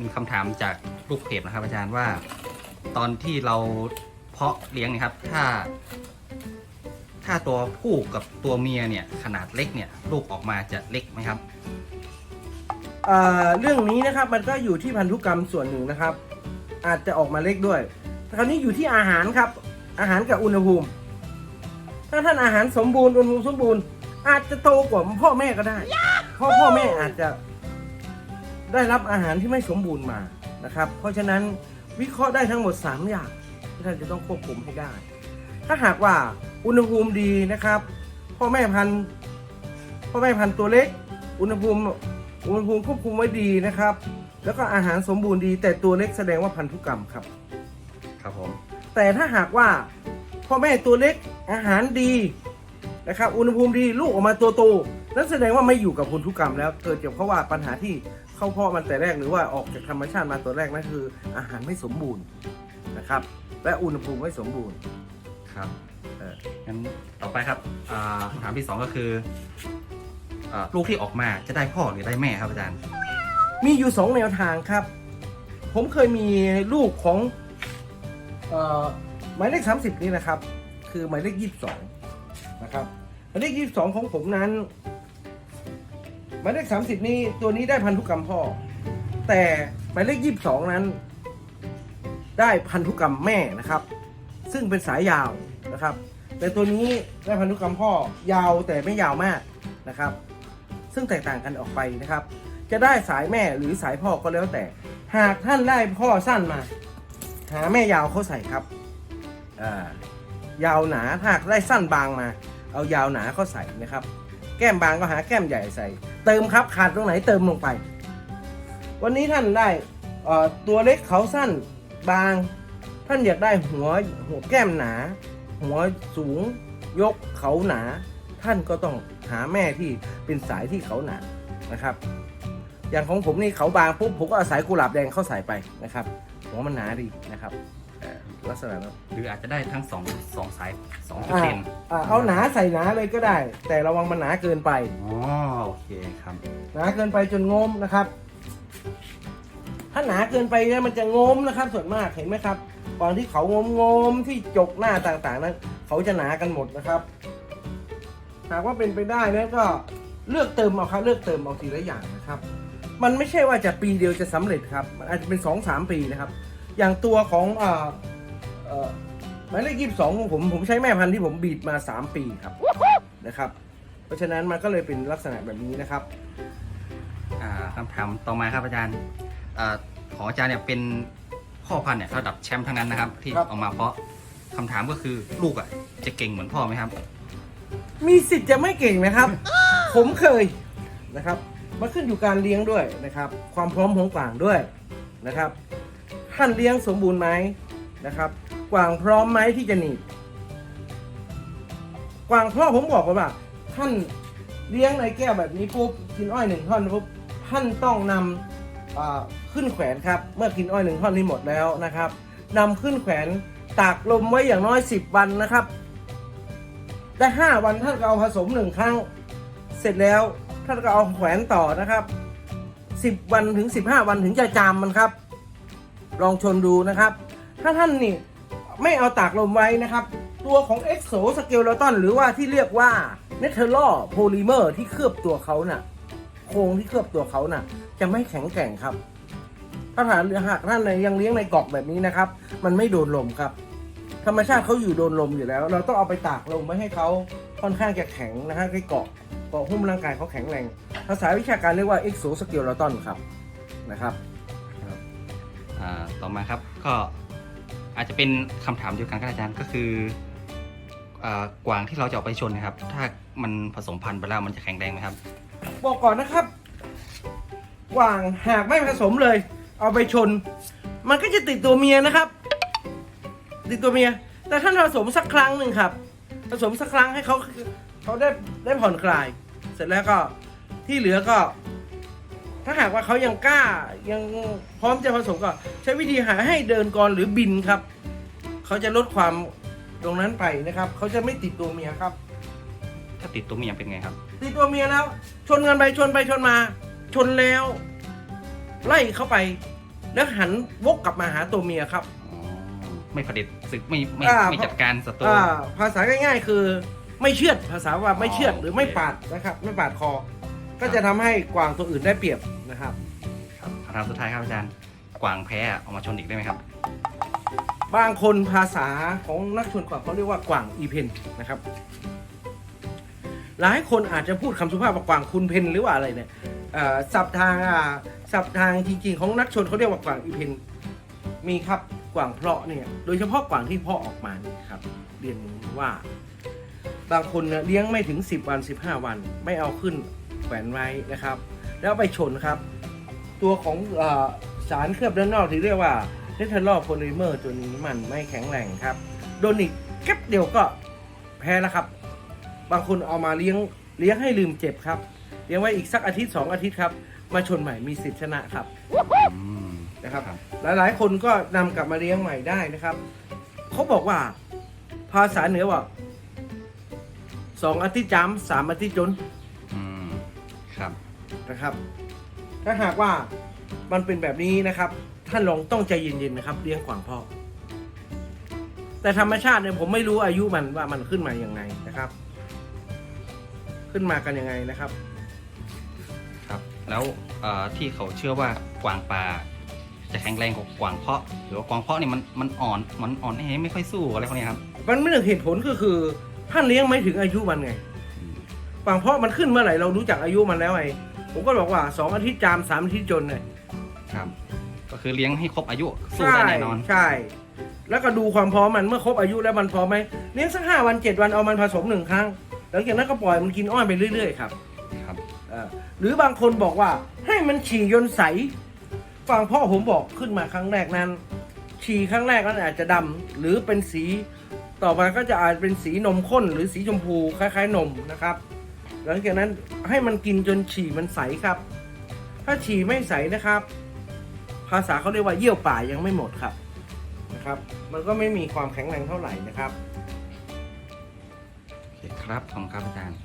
มีคำถามจากลูกเพจนะครับ อาจารย์ว่า ตอนที่เราเพาะเลี้ยงนะครับ ถ้า ถ้าตัวผู้กับตัวเมียเนี่ย ขนาดเล็กเนี่ย ลูกออกมาจะเล็กไหมครับอ่าเรื่องนี้นะครับมันก็อยู่ที่พันธุกรรมส่วนหนึ่งนะครับ อาจจะออกมาเล็กด้วยแต่คราวนี้อยู่ที่อาหารครับ อาหารกับอุณหภูมิ ถ้าท่านอาหารสมบูรณ์อุณหภูมิสมบูรณ์ อาจจะโตกว่าพ่อแม่ก็ได้ เพราะพ่อแม่อาจจะ ได้รับอาหารที่ไม่สมบูรณ์มานะครับ เพราะฉะนั้นวิเคราะห์ได้ทั้งหมด 3 อย่างที่ท่านจะต้องควบคุมให้ได้ ถ้าหากว่าอุณหภูมิดีนะครับ พ่อแม่พันธุ์พ่อแม่พันธุ์ตัวเล็ก อุณหภูมิอุณหภูมิควบคุมไว้ดีนะครับ แล้วก็อาหารสมบูรณ์ดี แต่ตัวเล็กแสดงว่าพันธุกรรมครับ ครับผม แต่ถ้าหากว่าพ่อแม่ตัวเล็กอาหารดีนะครับ อุณหภูมิดีลูกออกมาตัวโตนั่นแสดงว่าไม่อยู่กับพันธุกรรมแล้ว เกิดจากเพราะว่าปัญหาที่ เข้าพ่อมันแต่แรกหรือว่าออกจากธรรมชาติมาตัวแรกนั่นคือ อาหารไม่สมบูรณ์นะครับ และอุณหภูมิไม่สมบูรณ์ครับเอองั้นต่อไปครับอ่าคำถามที่สองก็คืออ่าลูกที่ออกมาจะได้พ่อหรือได้แม่ครับอาจารย์ มีอยู่สองแนวทางครับ ผมเคยมีลูกของเอ่อหมายเลขสามสิบนี่นะครับ คือหมายเลขยี่สิบสองนะครับหมายเลขยี่สิบสองของผมนั้น หมายเลขสามสิบนี้ตัวนี้ได้พันธุกรรมพ่อ แต่หมายเลขยี่สิบสองนั้น ได้พันธุกรรมแม่นะครับ ซึ่งเป็นสายยาวนะครับ แต่ตัวนี้ได้พันธุกรรมพ่อยาวแต่ไม่ยาวมากนะครับ ซึ่งแตกต่างกันออกไปนะครับ จะได้สายแม่หรือสายพ่อก็แล้วแต่ หากท่านได้พ่อสั้นมา หาแม่ยาวเขาใส่ครับอ่ายาวหนาถ้าหากได้สั้นบางมา เอายาวหนาเขาใส่นะครับ แก้มบางก็หาแก้มใหญ่ใส่ เติมครับขาดตรงไหนเติมลงไป วันนี้ท่านได้ตัวเล็กเขาสั้นบาง ท่านอยากได้หัวหัวแก้มหนา หัวสูงยกเขาหนา ท่านก็ต้องหาแม่ที่เป็นสายที่เขาหนานะครับ อย่างของผมนี่เขาบางปุ๊บผมก็เอาสายกุหลาบแดงเข้าใส่ไปนะครับหัวมันหนาดีนะครับ ลักษณะนั้นหรืออาจจะได้ทั้งสองสองสายสองจุดอ่าเด่นอ่าเอาหนาใส่หนาเลยก็ได้ แต่ระวังมันหนาเกินไป อ๋อโอเคครับ หนาเกินไปจนงมนะครับ ถ้าหนาเกินไปเนี่ยมันจะงมนะครับ ส่วนมากเห็นไหมครับตอนที่เขางมงมๆที่จกหน้าต่างๆนั้นเขาจะหนากันหมดนะครับ หากว่าเป็นไปได้นะก็เลือกเติมเอาครับเลือกเติมเอาทีละอย่างนะครับ มันไม่ใช่ว่าจะปีเดียวจะสำเร็จครับ มันอาจจะเป็นสองสามปีนะครับ อย่างตัวของ เอ่อเอ่อหมายเลขยี่สิบสองของผมผมใช้แม่พันธุ์ที่ผมบีดมาสามปีครับนะครับ เพราะฉะนั้นมันก็เลยเป็นลักษณะแบบนี้นะครับอ่าคำถามต่อมาครับอาจารย์อ่าของอาจารย์เนี่ยเป็นพ่อพันธุ์เนี่ยระดับแชมป์ทั้งนั้นนะครับ ที่ครับออกมาเพราะคำถามก็คือลูกอะจะเก่งเหมือนพ่อไหมครับ มีสิทธิ์จะไม่เก่งนะครับ ผมเคยนะครับมันขึ้นอยู่การเลี้ยงด้วยนะครับ ความพร้อมของกวางด้วยนะครับ ท่านเลี้ยงสมบูรณ์ไหมนะครับ กวางพร้อมไหมที่จะหนีบกวางพ่อผมบอกว่า ท่านเลี้ยงในแก้วแบบนี้ปุ๊บกินอ้อยหนึ่งท่อนปุ๊บท่านต้องนำอ่าขึ้นแขวนครับ เมื่อกินอ้อยหนึ่งท่อนนี้หมดแล้วนะครับนำขึ้นแขวนตากลมไว้อย่างน้อย 10 วันนะครับได้ห้าวันท่านก็เอาผสมหนึ่งครั้ง เสร็จแล้วท่านก็เอาแขวนต่อนะครับสิบวันถึงสิบห้าวันถึงจะจามมันครับ ลองชนดูนะครับ ถ้าท่านนี่ ไม่เอาตากลมไว้นะครับ ตัวของเอ็กโซสเกลตันหรือว่าที่เรียกว่าเนเธอร์ลโพลิเมอร์ที่เคลือบตัวเขาน่ะ โครงที่เคลือบตัวเขาน่ะ จะไม่แข็งแกร่งครับ ถ้าหากหากท่านยังเลี้ยงในกรอกแบบนี้นะครับ มันไม่โดนลมครับ ธรรมชาติเขาอยู่โดนลมอยู่แล้ว เราต้องเอาไปตากลมไว้ให้เขาค่อนข้างจะแข็งนะฮะให้เกาะเกาะหุ้มร่างกายเขาแข็งแรง ภาษาวิชาการเรียกว่า exoskeleton ครับนะครับ อ่าต่อมาครับก็ อาจจะเป็นคำถามเดียวกันครับอาจารย์ก็คืออกวางที่เราจะเอาไปชนนะครับ ถ้ามันผสมพันธุ์ไปแล้วมันจะแข็งแรงไหมครับ บอกก่อนนะครับกวางหากไม่ผสมเลย เอาไปชน มันก็จะติดตัวเมียนะครับ ติดตัวเมีย แต่ท่านผสมสักครั้งหนึ่งครับ ผสมสักครั้งให้เขาเขาได้ได้ผ่อนคลาย เสร็จแล้วก็ที่เหลือก็ ถ้าหากว่าเขายังกล้ายังพร้อมจะผสมก็ใช้วิธีหาให้เดินก่อนหรือบินครับ เขาจะลดความตรงนั้นไปนะครับ เขาจะไม่ติดตัวเมียครับ ถ้าติดตัวเมียเป็นไงครับตีตัวเมียแล้ว ชนกันไปชนไปชนมา ชนแล้ว ไล่เข้าไป แล้วหันวกกลับมาหาตัวเมียครับอ๋อไม่ผลิตศึกไม่ไม่อ่า ไม่จัดการศัตรูอ่าภาษาง่าย ๆ คือ ไม่เชือดภาษาว่าไม่เชือดอ๋อหรือไม่โอเคปาดนะครับ ไม่ปาดคอ ก็จะทำให้กวางตัวอื่นได้เปรียบนะครับ ครับคำถามสุดท้ายครับอาจารย์กวางแพ้อะเอามาชนอีกได้ไหมครับ บางคนภาษาของนักชนกวางเขาเรียกว่ากวางอีเพนนะครับ หลายคนอาจจะพูดคำสุภาพว่ากวางคุณเพนหรือว่าอะไรเนี่ยเอ่อศัพท์ทางอ่าศัพท์ทางจริงๆ ของนักชนเขาเรียกว่ากวางอีเพนมีครับกวางเพาะเนี่ยโดยเฉพาะกวางที่เพาะออกมาเนี่ยครับเรียนว่า บางคนเนี่ยเลี้ยงไม่ถึง 10 วัน 15 วัน ไม่เอาขึ้น แขวนไว้นะครับ แล้วไปชนครับ ตัวของอสารเคลือบด้านนอกที่เรียกว่าเนเธอรอลโพลิเมอร์ตัวนี้มันไม่แข็งแรงครับ โดนอีกแก๊บเดียวก็แพ้แล้วครับ บางคนเอามาเลี้ยงเลี้ยงให้ลืมเจ็บครับ เลี้ยงไว้อีกสักอาทิตย์สองอาทิตย์ครับ มาชนใหม่มีสิทธิชนะครับนะครับรบหลายๆ คนก็นำกลับมาเลี้ยงใหม่ได้นะครับ เขาบอกว่าภาษาเหนือว่าสองอาทิตย์จำสามอาทิตย์จน ครับนะครับ ถ้าหากว่ามันเป็นแบบนี้นะครับ ท่านลองต้องใจเย็นๆนะครับเลี้ยงกวางพ่อแต่ธรรมชาติเนี่ยผมไม่รู้อายุมันว่ามันขึ้นมาอย่างไงนะครับ ขึ้นมากันยังไงนะครับ ครับ แล้วเอ่อที่เขาเชื่อว่ากวางป่าจะแข็งแรงกว่ากวางเพาะ หรือว่ากวางเพาะนี่มันมันอ่อนมันอ่อนแอไม่ค่อยสู้อะไรพวกนี้ครับ มันไม่หนึ่งเหตุผลก็คือท่านเลี้ยงไม่ถึงอายุมันไง อืมกวางเพราะมันขึ้นเมื่อไหร่เรารู้จักอายุมันแล้วไงผมก็บอกว่าสองอาทิตย์จามสามอาทิตย์จนเลยครับ ก็คือเลี้ยงให้ครบอายุสู้ใช่ได้แน่นอนใช่ แล้วก็ดูความพร้อมมันเมื่อครบอายุแล้วมันพร้อมไหมเลี้ยงสักห้าวันเจ็ดวันเอามันผสมหนึ่งครั้งหลังจากนั้นก็ปล่อยมันกินอ้อยไปเรื่อยๆครับครับเออหรือบางคนบอกว่าให้มันฉี่ยนต์ใสฟังพ่อผมบอกขึ้นมาครั้งแรกนั้น ฉี่ครั้งแรกนั้นอาจจะดำหรือเป็นสีต่อมาก็จะอาจเป็นสีนมข้นหรือสีชมพูคล้าย ๆ นมนะครับ หลังจากนั้นให้มันกินจนฉี่มันใสครับ ถ้าฉี่ไม่ใสนะครับ ภาษาเขาเรียกว่าเยี่ยวป่ายังไม่หมดครับนะครับ มันก็ไม่มีความแข็งแรงเท่าไหร่นะครับโอเคครับขอบคุณครับอาจารย์